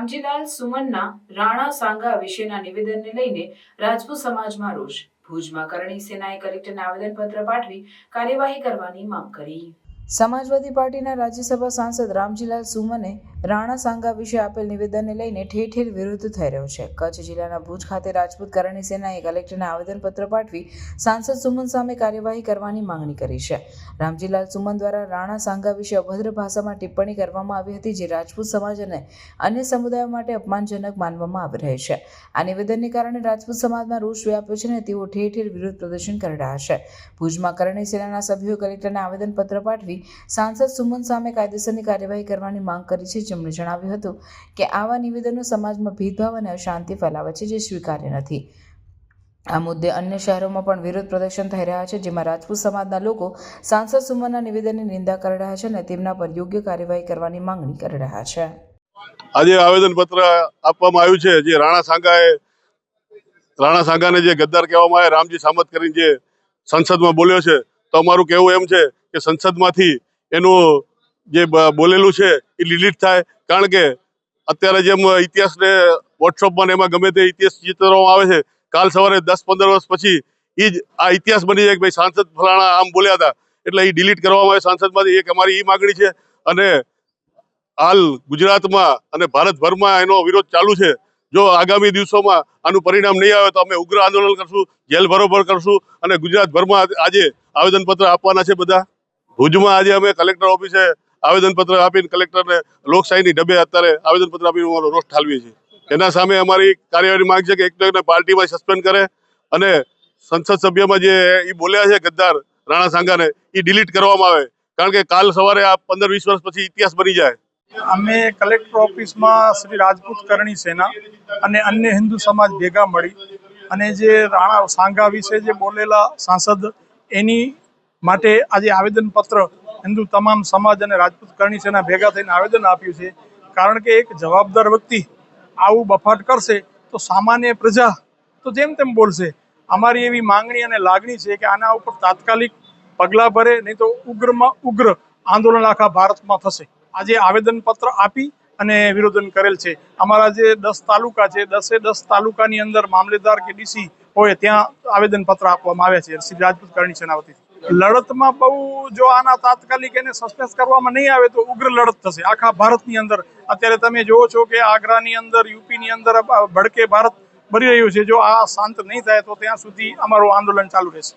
રામજીલાલ સુમનના રાણા સાંગા વિશેના નિવેદનને લઈને રાજપૂત સમાજમાં રોષ. ભુજમાં કરણી સેનાએ કલેક્ટરને આવેદનપત્ર પાઠવી કાર્યવાહી કરવાની માંગ કરી. સમાજવાદી પાર્ટીના રાજ્યસભા સાંસદ રામજીલાલ સુમને રાણા સાંગા વિશે આપેલ નિવેદનને લઈને ઠેર ઠેર વિરોધ થઈ રહ્યો છે. કચ્છ જિલ્લાના ભુજ ખાતે રાજપૂત કરણી સેનાએ કલેક્ટરને આવેદનપત્ર પાઠવી સાંસદ સુમન સામે કાર્યવાહી કરવાની માંગણી કરી છે. રામજીલાલ સુમન દ્વારા રાણા સાંગા વિશે અભદ્ર ભાષામાં ટિપ્પણી કરવામાં આવી હતી, જે રાજપૂત સમાજ અને અન્ય સમુદાયો માટે અપમાનજનક માનવામાં આવી રહી છે. આ નિવેદનને કારણે રાજપૂત સમાજમાં રોષ વ્યાપ્યો છે અને તેઓ ઠેર ઠેર વિરોધ પ્રદર્શન કરી રહ્યા છે. ભુજમાં કરણી સેનાના સભ્યોએ કલેક્ટરને આવેદનપત્ર પાઠવી સાંસદ સુમન સામે કાયદેસરની કાર્યવાહી કરવાની માંગ કરી છે. જેમણે જણાવ્યું હતું કે આવા નિવેદનો સમાજમાં ભેદભાવ અને અશાંતિ ફેલાવે છે, જે સ્વીકાર્ય નથી. આ મુદ્દે અન્ય શહેરોમાં પણ વિરોધ પ્રદર્શન થઈ રહ્યા છે, જેમાં રાજપૂત સમાજના લોકો સાંસદ સુમનના નિવેદનની નિંદા કરી રહ્યા છે અને તેમના પર યોગ્ય કાર્યવાહી કરવાની માંગણી કરી રહ્યા છે. આજે આવેદન પત્ર આપવામાં આવ્યું છે, જે રાણા સાંગાએ, રાણા સાંગાને જે ગદ્દાર કહેવામાં આવે, રામજી સામત કરીને જે સંસદમાં બોલ્યો છે, તો અમારું કહેવું એમ છે કે સંસદમાંથી એનું જે બોલેલું છે, એ ડિલીટ થાય. કારણ કે અત્યારે જેમ ઇતિહાસને વોટ્સઅપમાં એમાં ગમે તે ઇતિહાસ ચિતરવામાં આવે છે, કાલ સવારે દસ પંદર વર્ષ પછી એ જ આ ઇતિહાસ બની જાય કે ભાઈ સાંસદ ફલાણા આમ બોલ્યા હતા. એટલે એ ડિલીટ કરવામાં આવે સાંસદમાંથી. એક અમારી એ માગણી છે. અને હાલ ગુજરાતમાં અને ભારતભરમાં એનો વિરોધ ચાલુ છે. જો આગામી દિવસોમાં આનું પરિણામ નહીં આવે તો અમે ઉગ્ર આંદોલન કરશું જેલ બરોબર કરશું અને ગુજરાતભરમાં આજે આવેદનપત્ર આપવાના છે બધા. ભુજમાં આજે અમે કલેક્ટર ઓફિસે આવેદનપત્ર આપીને કલેક્ટરને લોકશાહીની ડબે અત્યારે આવેદનપત્ર આપીને અમારો રોષ ઠાલવીએ છીએ. એના સામે અમારી કાર્યવાહી માંગ છે કે એક તો પાર્ટીમાં સસ્પેન્ડ કરે અને સંસદ સભ્યમાં જે એ બોલ્યા છે ગદ્દાર રાણા સાંગાને એ ડિલીટ કરવામાં આવે. કારણ કે કાલ સવારે આ પંદર વીસ વર્ષ પછી ઇતિહાસ બની જાય. અમે કલેક્ટર ઓફિસમાં શ્રી રાજપૂત કરણી સેના અને અન્ય હિન્દુ સમાજ ભેગા મળી અને જે રાણા સાંઘા વિશે જે બોલેલા સાંસદ, એની માટે આજે આવેદનપત્ર હિન્દુ તમામ સમાજ અને રાજપૂત કરણી સેના ભેગા થઈને આવેદન આપ્યું છે. કારણ કે એક જવાબદાર વ્યક્તિ આવું બફાટ કરશે તો સામાન્ય પ્રજા તો જેમ તેમ બોલશે. અમારી એવી માંગણી અને લાગણી છે કે આના ઉપર તાત્કાલિક પગલાં ભરે, નહીં તો ઉગ્રમાં ઉગ્ર આંદોલન આખા ભારતમાં થશે. આજે આવેદનપત્ર આપી અને વિરોધન કરેલ છે. અમારા જે દસ તાલુકા છે, દસે દસ તાલુકાની અંદર મામલેદાર કે ડીસી હોય, ત્યાં આવેદનપત્ર આપવામાં આવ્યા છે. શ્રી રાજપૂત કરણી સેના લડતમાં બહુ જો આના તાત્કાલિક એને સસ્પેન્સ કરવામાં નહીં આવે તો ઉગ્ર લડત થશે. આખા ભારતની અંદર. અત્યારે તમે જુઓ છો કે આગ્રાની અંદર, યુપીની અંદર ભડકે ભારત બની રહ્યું છે. જો આ શાંત નહીં થાય તો ત્યાં સુધી અમારું આંદોલન ચાલુ રહેશે.